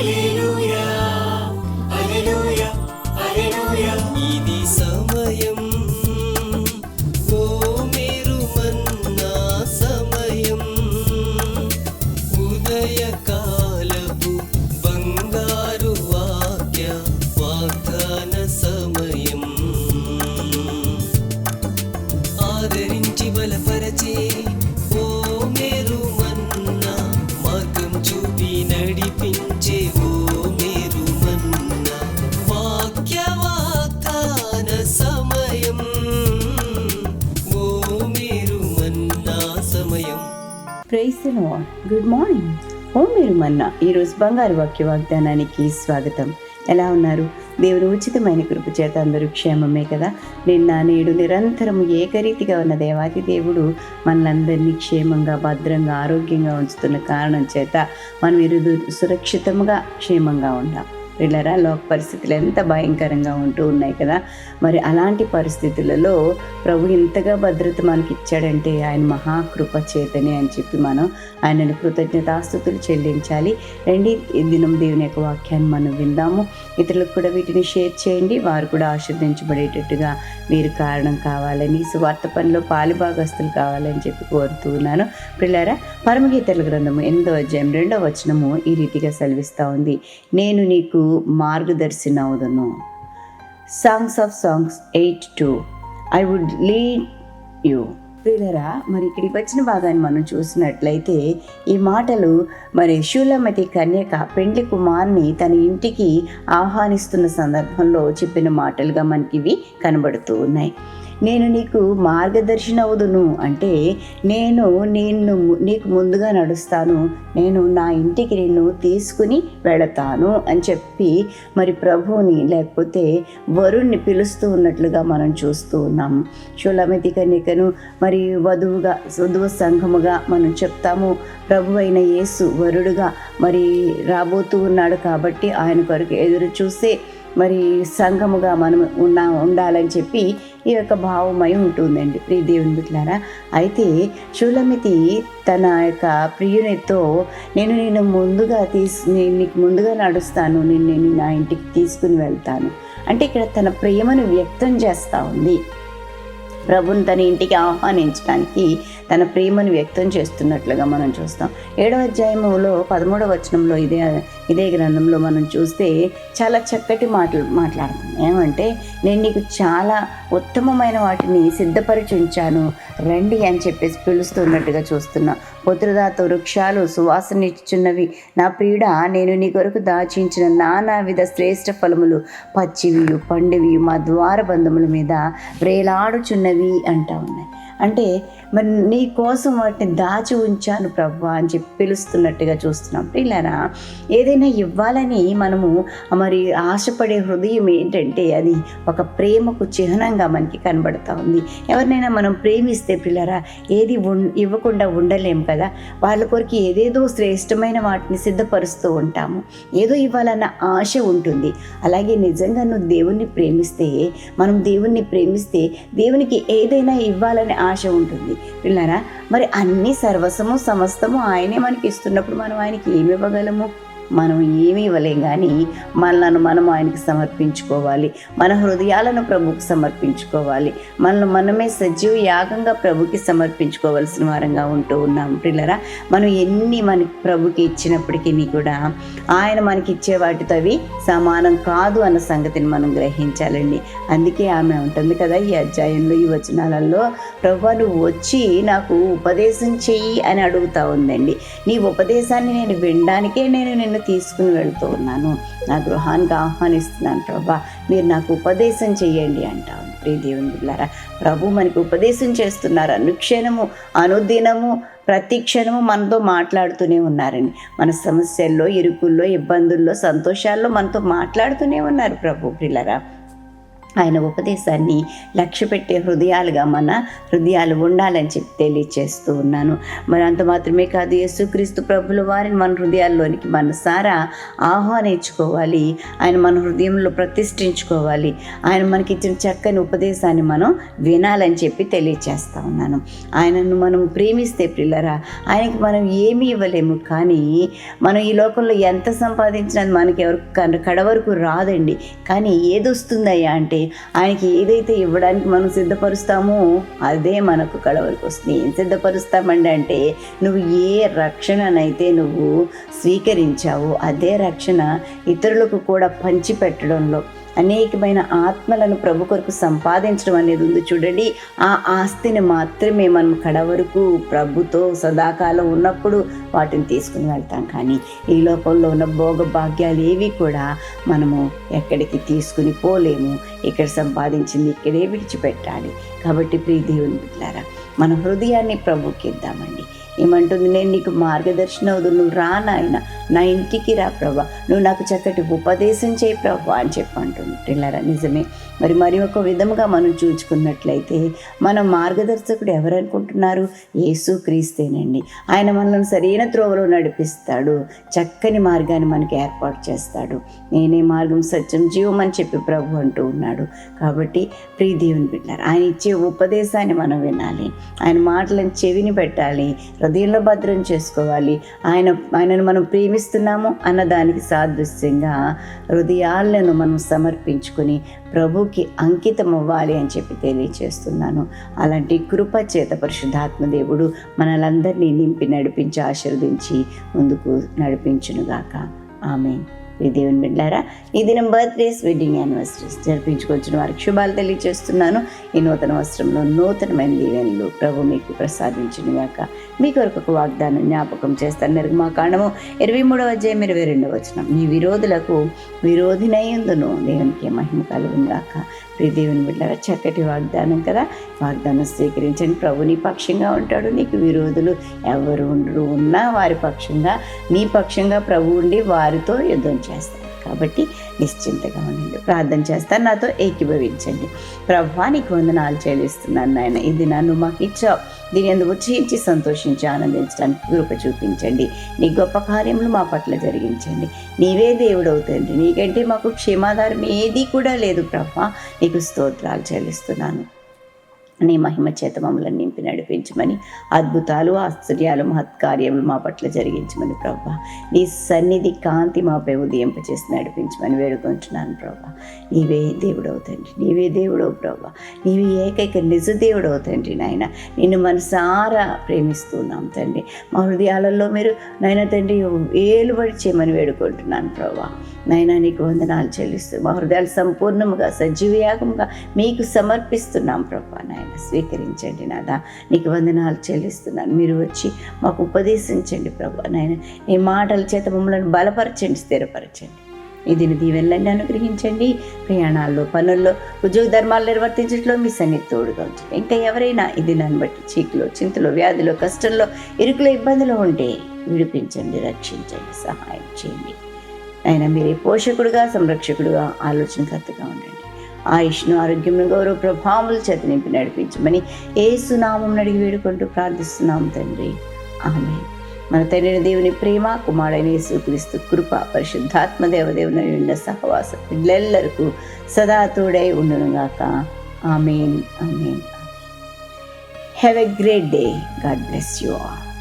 一路。ప్రైస్ good morning. ఓ మీరు మన్నా ఈరోజు బంగారు వాక్య వాగ్దానానికి స్వాగతం. ఎలా ఉన్నారు? దేవుని ఉచితమైన కృప చేత అందరూ క్షేమమే కదా? నిన్న నేడు నిరంతరం ఏకరీతిగా ఉన్న దేవాది దేవుడు మనలందరినీ క్షేమంగా భద్రంగా ఆరోగ్యంగా ఉంచుతున్న కారణం చేత మనం ఇరుదు సురక్షితంగా క్షేమంగా ఉన్నాం వీళ్ళరా? లోక పరిస్థితులు ఎంత భయంకరంగా ఉంటూ ఉన్నాయి కదా? మరి అలాంటి పరిస్థితులలో ప్రభు ఇంతగా భద్రత మనకి ఇచ్చాడంటే ఆయన మహాకృప చేతనే అని చెప్పి మనం ఆయనను కృతజ్ఞతాస్థుతులు చెల్లించాలి. రండి ఈ దినం దేవుని యొక్క వాక్యాన్ని మనం విందాము. ఇతరులకు కూడా వీటిని షేర్ చేయండి. వారు కూడా ఆశీర్దించబడేటట్టుగా మీరు కారణం కావాలని సువార్త పనిలో పాలిభాగస్తులు కావాలని చెప్పి కోరుతున్నాను పిల్లరా పరమగీతల గ్రంథము ఎనిమిదో అధ్యాయం రెండో వచనము ఈ రీతిగా సెలవిస్తూ ఉంది. నేను నీకు మార్గదర్శి songs of songs eight two I would lead you ప్రియులరా మరి ఇక్కడికి వచ్చిన భాగాన్ని మనం చూసినట్లయితే ఈ మాటలు మరి శూలమతి కన్యక పెండ్లి కుమార్ని తన ఇంటికి ఆహ్వానిస్తున్న సందర్భంలో చెప్పిన మాటలుగా మనకి ఇవి కనబడుతూ ఉన్నాయి. నేను నీకు మార్గదర్శనవుదును అంటే నేను నిన్ను నీకు ముందుగా నడుస్తాను. నేను నా ఇంటికి నిన్ను తీసుకుని వెళతాను అని చెప్పి మరి ప్రభువుని లేకపోతే వరుణ్ణి పిలుస్తూ ఉన్నట్లుగా మనం చూస్తూ ఉన్నాము షులమతి కన్యకను మరి వధువుగా వధువు సంఘముగా మనం చెప్తాము. ప్రభు అయిన యేసు వరుడుగా మరి రాబోతూ ఉన్నాడు కాబట్టి ఆయన కొరకు ఎదురు చూసే మరి సంఘముగా మనం ఉన్నా ఉండాలని చెప్పి ఈ యొక్క భావమై ఉంటుందండి. ప్రియ దేవుని బిడ్డలారా అయితే షూలమితి తన యొక్క ప్రియునితో నేను నేను ముందుగా తీసు నేను నీకు ముందుగా నడుస్తాను. నేను నేను నా ఇంటికి తీసుకుని వెళ్తాను. అంటే ఇక్కడ తన ప్రేమను వ్యక్తం చేస్తూ ఉంది. ప్రభుని తన ఇంటికి ఆహ్వానించడానికి తన ప్రేమను వ్యక్తం చేస్తున్నట్లుగా మనం చూస్తాం. ఏడవ అధ్యాయములో పదమూడవ వచనంలో ఇదే ఇదే గ్రంథంలో మనం చూస్తే చాలా చక్కటి మాటలు మాట్లాడుతుంది. ఏమంటే నేను నీకు చాలా ఉత్తమమైన వాటిని సిద్ధపరిచి ఉంచాను రండి అని చెప్పేసి పిలుస్తున్నట్టుగా చూస్తున్నా. పుత్రదాత వృక్షాలు సువాసనిచ్చున్నవి నా ప్రియుడ నేను నీ కొరకు దాచించిన నానావిధ శ్రేష్ఠ ఫలములు పచ్చివి పండువి మా ద్వార బంధముల మీద వేలాడుచున్నవి అంటా ఉన్నాయి. అంటే మరి నీ కోసం వాటిని దాచి ఉంచాను ప్రభు అని చెప్పి పిలుస్తున్నట్టుగా చూస్తున్నాం. పిల్లరా ఏదైనా ఇవ్వాలని మనము మరి ఆశపడే హృదయం ఏంటంటే అది ఒక ప్రేమకు చిహ్నంగా మనకి కనబడుతూ ఉంది. ఎవరినైనా మనం ప్రేమిస్తే పిల్లరా ఏది ఇవ్వకుండా ఉండలేం కదా. వాళ్ళ కొరకు ఏదేదో శ్రేష్టమైన వాటిని సిద్ధపరుస్తూ ఉంటాము. ఏదో ఇవ్వాలన్న ఆశ ఉంటుంది. అలాగే నిజంగా నువ్వు దేవుణ్ణి ప్రేమిస్తే మనం దేవుణ్ణి ప్రేమిస్తే దేవునికి ఏదైనా ఇవ్వాలని ఆశ ఉంటుంది. పిల్లరా మరి అన్ని సర్వస్వము సమస్తము ఆయనే మనకి ఇస్తున్నప్పుడు మనం ఆయనకి ఏమి ఇవ్వగలము? మనం ఏమీ ఇవ్వలేం కానీ మనలను మనం ఆయనకి సమర్పించుకోవాలి. మన హృదయాలను ప్రభుకి సమర్పించుకోవాలి. మనల్ని మనమే సజీవ యాగంగా ప్రభుకి సమర్పించుకోవాల్సిన వారంగా ఉంటూ ఉన్నాం పిల్లరా మనం ఎన్ని మనకి ప్రభుకి ఇచ్చినప్పటికీ కూడా ఆయన మనకి ఇచ్చే వాటితో అవి సమానం కాదు అన్న సంగతిని మనం గ్రహించాలండి. అందుకే ఆమె ఉంటుంది కదా ఈ అధ్యాయంలో ఈ వచనాలలో ప్రభు నువ్వు వచ్చి నాకు ఉపదేశం చెయ్యి అని అడుగుతా ఉందండి. నీ ఉపదేశాన్ని నేను వినడానికే నేను నిన్ను తీసుకుని వెళ్తూ ఉన్నాను. నా గృహానికి ఆహ్వానిస్తున్నాను ప్రభా. మీరు నాకు ఉపదేశం చేయండి అంటాను. ఉంది ప్రియ దేవుని ప్రభు మనకి ఉపదేశం చేస్తున్నారు. అనుక్షణము అనుదినము ప్రతి క్షణము మనతో మాట్లాడుతూనే ఉన్నారని మన సమస్యల్లో ఇరుకుల్లో ఇబ్బందుల్లో సంతోషాల్లో మనతో మాట్లాడుతూనే ఉన్నారు ప్రభు పిల్లరా ఆయన ఉపదేశాన్ని లక్ష్య పెట్టే హృదయాలుగా మన హృదయాలు ఉండాలని చెప్పి తెలియచేస్తూ ఉన్నాను. మరి అంత మాత్రమే కాదు యేసుక్రీస్తు ప్రభుల వారిని మన హృదయాల్లోనికి మనసారా ఆహ్వానించుకోవాలి. ఆయన మన హృదయంలో ప్రతిష్ఠించుకోవాలి. ఆయన మనకి ఇచ్చిన చక్కని ఉపదేశాన్ని మనం వినాలని చెప్పి తెలియచేస్తా ఉన్నాను. ఆయనను మనం ప్రేమిస్తే పిల్లరా ఆయనకి మనం ఏమీ ఇవ్వలేము. కానీ మనం ఈ లోకంలో ఎంత సంపాదించినా అది మనకి ఎవరు కడ- వరకు రాదండి. కానీ ఏది వస్తుందయ్యా అంటే ఆయనకి ఏదైతే ఇవ్వడానికి మనం సిద్ధపరుస్తామో అదే మనకు కడ వరకు వస్తుంది. ఏం సిద్ధపరుస్తామండి అంటే నువ్వు ఏ రక్షణనైతే నువ్వు స్వీకరించావో అదే రక్షణ ఇతరులకు కూడా పంచిపెట్టడంలో అనేకమైన ఆత్మలను ప్రభు కొరకు సంపాదించడం అనేది ఉంది. చూడండి ఆ ఆస్తిని మాత్రమే మనం కడ వరకు ప్రభుతో సదాకాలం ఉన్నప్పుడు వాటిని తీసుకుని వెళ్తాం. కానీ ఈ లోకంలో ఉన్న భోగ భాగ్యాలు ఏవి కూడా మనము ఎక్కడికి తీసుకుని పోలేము. ఇక్కడ సంపాదించింది ఇక్కడే విడిచిపెట్టాలి. కాబట్టి ప్రియ దేవుని బిడ్డారా మన హృదయాన్ని ప్రభుకి ఇద్దామండి. ఏమంటుంది? నేను నీకు మార్గదర్శనం అవుదు నువ్వు రా నాయన. నా ఇంటికి రా ప్రభా. నువ్వు నాకు చక్కటి ఉపదేశం చేయి ప్రభా అని చెప్పి అంటుంది. పిల్లరా నిజమే. మరి మరి ఒక విధముగా మనం చూచుకున్నట్లయితే మన మార్గదర్శకుడు ఎవరు అనుకుంటున్నారు యేసు క్రీస్తేనండి. ఆయన మనల్ని సరైన త్రోవలో నడిపిస్తాడు. చక్కని మార్గాన్ని మనకి ఏర్పాటు చేస్తాడు. నేనే మార్గం సత్యం జీవం అని చెప్పి ప్రభు అంటూ ఉన్నాడు. కాబట్టి ప్రియ దేవుని బిడ్డారు ఆయన ఇచ్చే ఉపదేశాన్ని మనం వినాలి. ఆయన మాటలను చెవిని పెట్టాలి. హృదయంలో భద్రం చేసుకోవాలి. ఆయన ఆయనను మనం ప్రేమిస్తున్నాము అన్నదానికి సాదృశ్యంగా హృదయాలను మనం సమర్పించుకొని ప్రభుకి అంకితం అవ్వాలి అని చెప్పి తెలియచేస్తున్నాను. అలాంటి కృప చేత పరిశుద్ధాత్మదేవుడు మనలందరినీ నింపి నడిపించి ఆశీర్వదించి ముందుకు నడిపించునుగాక. ఆమె ఈ దేవుని బిడ్డారా ఈ దినం బర్త్డేస్ వెడ్డింగ్ యానివర్సరీస్ జరిపించుకొచ్చిన వారికి శుభాలు తెలియజేస్తున్నాను. ఈ నూతన వస్త్రంలో నూతనమైన దీవెనలు ప్రభు మీకు ప్రసాదించిన గాక. మీ కొరకు ఒక వాగ్దానం జ్ఞాపకం చేస్తాను కాండము. ఇరవై మూడవ అధ్యాయం ఇరవై రెండవ వచనం. మీ విరోధులకు విరోధినయ్యందును దేవునికి మహిమ కలుగును గాక. ప్రియ దేవుని బిడ్డారా చక్కటి వాగ్దానం కదా. వాగ్దానం స్వీకరించండి. ప్రభు నీ పక్షంగా ఉంటాడు. నీకు విరోధులు ఎవరు ఉండరు? ఉన్నా వారి పక్షంగా నీ పక్షంగా ప్రభు ఉండి వారితో యుద్ధం చేస్తారు కాబట్టి నిశ్చింతగా ఉండండి. ప్రార్థన చేస్తాను. నాతో ఏకీభవించండి. ప్రభా నీకు వందనాలు చెల్లిస్తున్నాను నాయన. ఇది నన్ను మాకు ఇచ్చావు. దీని ఎందుకు ఉచ్చరించి సంతోషించి ఆనందించడానికి కృప చూపించండి. నీ గొప్ప కార్యములు మా పట్ల జరిగించండి. నీవే దేవుడు అవుతండి నీకంటే మాకు క్షేమాధారం ఏదీ కూడా లేదు ప్రభా. నీకు స్తోత్రాలు చెల్లిస్తున్నాను. నీ మహిమ చేత మమ్మల్ని నింపి నడిపించమని అద్భుతాలు ఆశ్చర్యాలు మహత్కార్యములు మా పట్ల జరిగించమని ప్రభా. నీ సన్నిధి కాంతి మాపై ఉదయింపచేసి నడిపించమని వేడుకుంటున్నాను ప్రభా. నీవే దేవుడవు తండ్రి నీవే దేవుడవు ప్రభా. నీవే ఏకైక నిజ దేవుడవు తండ్రి నాయన. నిన్ను మనసారా ప్రేమిస్తున్నాం తండ్రి. మా హృదయాలలో మీరు నాయన తండ్రి ఏలుబడి చేయమని వేడుకుంటున్నాను ప్రభా. నాయన నీకు వందనాలు చెల్లిస్తూ మా హృదయాలు సంపూర్ణముగా సజీవయాగముగా మీకు సమర్పిస్తున్నాం ప్రభా నాయన. స్వీకరించండి నాదా నీకు వందనాలు చెల్లిస్తున్నాను. మీరు వచ్చి మాకు ఉపదేశించండి ప్రభా. నాయన నీ మాటల చేత మమ్మల్ని బలపరచండి స్థిరపరచండి. ఇది దీవెనలన్నీ అనుగ్రహించండి. ప్రయాణాల్లో పనుల్లో ఉద్యోగ ధర్మాలు నిర్వర్తించడంలో మీ సన్నిధి తోడుగా ఉంచండి. ఇంకా ఎవరైనా ఇది నన్ను బట్టి చీకులో చింతలో వ్యాధిలో కష్టంలో ఇరుకులో ఇబ్బందులు ఉంటే విడిపించండి రక్షించండి సహాయం చేయండి. ఆయన మీరే పోషకుడుగా సంరక్షకుడుగా ఆలోచనకర్తగా ఉండండి. ఆయుష్ను ఆరోగ్యంను గౌరవ ప్రభావములు చేత నింపి నడిపించమని ఏ సునామం అడిగి వేడుకుంటూ ప్రార్థిస్తున్నాం తండ్రి. ఆమె మన తండ్రి దేవుని ప్రేమ కుమారుడైన యేసుక్రీస్తు కృప పరిశుద్ధాత్మ దేవదేవుని నిండా సహవాస పిల్లెల్లరకు సదా తోడై ఉండునుగాక. Amen amen have a great day God bless you all